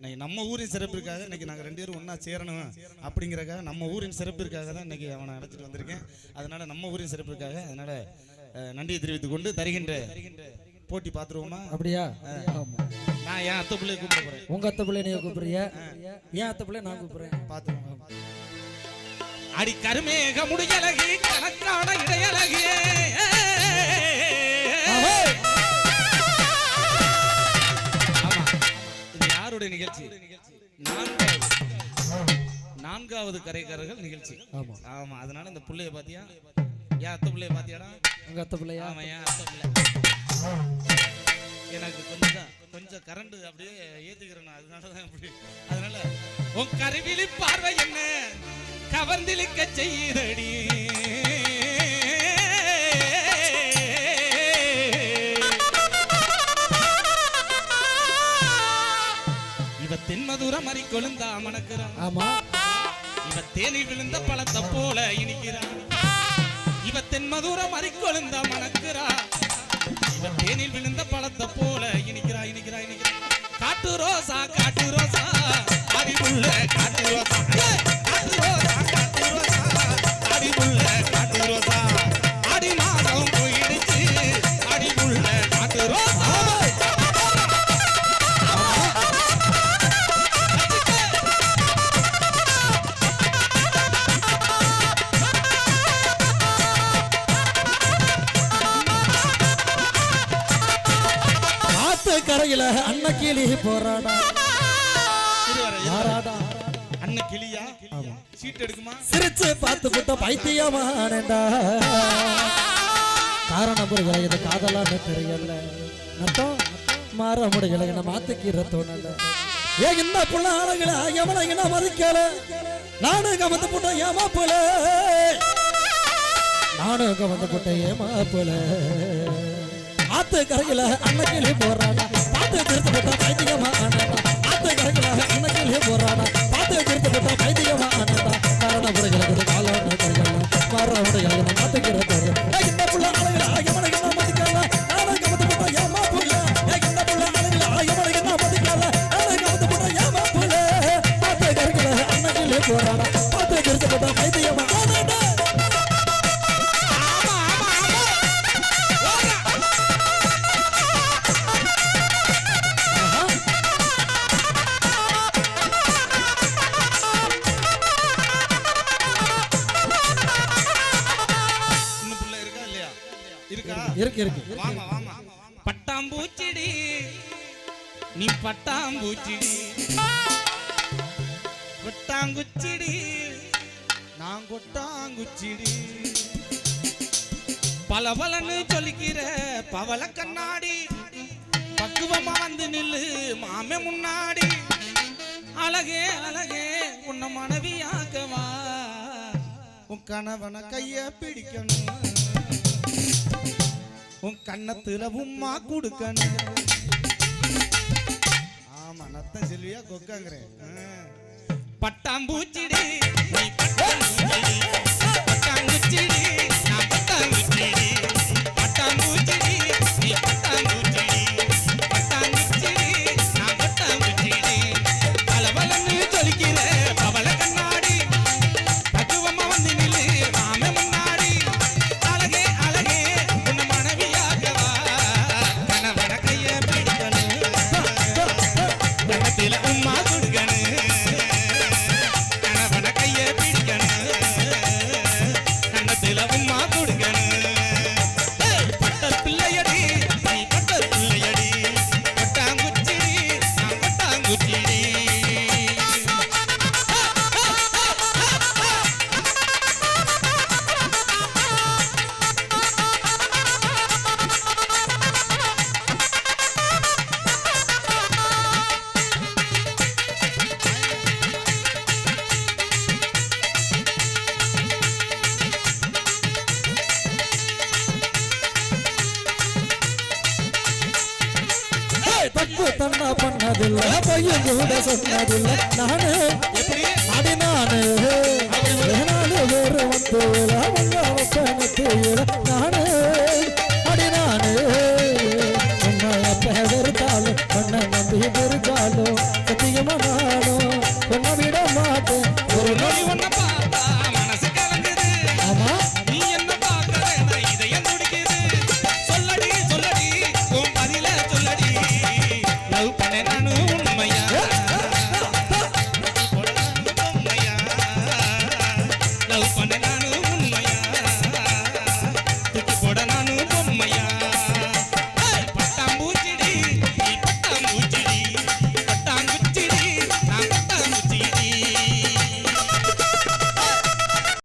இன்னைக்கு நம்ம ஊரின் சிறப்பிற்காக இன்னைக்கு நாங்கள் ரெண்டு பேரும் ஒன்றா சேரணும் அப்படிங்கிறக்காக நம்ம ஊரின் சிறப்பிற்காக தான் இன்னைக்கு அவனை அழைச்சிட்டு வந்திருக்கேன். அதனால நம்ம ஊரின் சிறப்பிற்காக அதனால நன்றியை தெரிவித்துக் கொண்டு தருகின்ற போட்டி பார்த்துருவோமா? அப்படியா? நான் என் அத்தை பிள்ளைய கூப்பிட போறேன். உங்க அத்தை பிள்ளை நீங்க கூப்பிடுறிய? ஏன் அத்தை பிள்ளை நான் கூப்பிடுறேன். பார்த்துருவோம். அடி கருமேக முடியலகி கணக்கான இடையலகி நிகழ்ச்சி. நான்காவது நான்காவது கரைக்காரர்கள் நிகழ்ச்சி. ஆமா. ஆமா அதனால இந்த புள்ளைய பாத்தியா? ஏன் அத்தை புள்ளைய பாத்தியாடா? உங்க அத்தை பிள்ளையா? ஆமா ஏன் அத்தை பிள்ளை? எனக்கு கொஞ்சம் கொஞ்சம் கரண்ட் அப்படியே ஏத்துக்கிறேன் அதனால தான் அப்படி. அதனால உன் கருவிழி பார்வை என்ன? கவர்ந்திழுக்க செய்யுதடி. கொழுந்தா மணக்கிறான். ஆமா. இவ தேனில் விழுந்த பழத்தை போல இனிக்கிறான். இவ தென்மதுர மறி கொழுந்தா மணக்கிறா இவ தேனில் விழுந்த பழத்தை போல இனிக்கிறா இனிக்கிறா இனிக்கிறா காட்டு ரோசா காட்டு ரோசா. அறிவுள்ள காட்டு ரோசா. ஆத்து கரையில அன்னக்கிளி போராடா. யாராடா அண்ணன் கிளியா? சீட் எடுக்குமா? சிரிச்சு பார்த்து புட்ட பைத்தியமானடா காரணம் புரியல இது காதலான்னு தெரியல நட்டம் மாற முடியல என்ன மாத்துக்கிற தோணல. ஏ இந்த புள்ள ஆளுங்கள எவனை என்ன மதிக்கல? நானும் கவந்து புட்ட ஏமாப்புல. நானும் கவந்து புட்ட ஏமாப்புல. ஆத்து கரையில அன்னக்கிளி போறாடா பார்த்து திருத்து போட்டா பைத்தியமா ஆனாடா ஆத்து கரையில இன்னைக்கு போறாடா இருக்கு இருக்கு. வாமா பட்டாம்பூச்சிடி நீ பட்டாம்பூச்சிடி. கொட்டாங்குச்சிடி நான் கொட்டாங்குச்சிடி. பல பலன்னு சொல்லிக்கிற பவள கண்ணாடி. பக்குவமா வந்து நில்லு மாமே முன்னாடி. அழகே அழகே உன்னை மனைவியாக்கவா. உன் கணவனை கைய பிடிக்கணும். உன் கண்ணத்துல உம்மா கொடுக்கணும் ஆமா நத்தம் செல்வியா கொக்காங்கிறேன். பட்டாம்பூச்சிடி பட்டாம்பூச்சிடி. தப்பு தன்னா பண்ணதில்ல. பையன் கூட சொன்னதில்ல. நானு அடி நானு வேறு வந்து நானு உண்மையா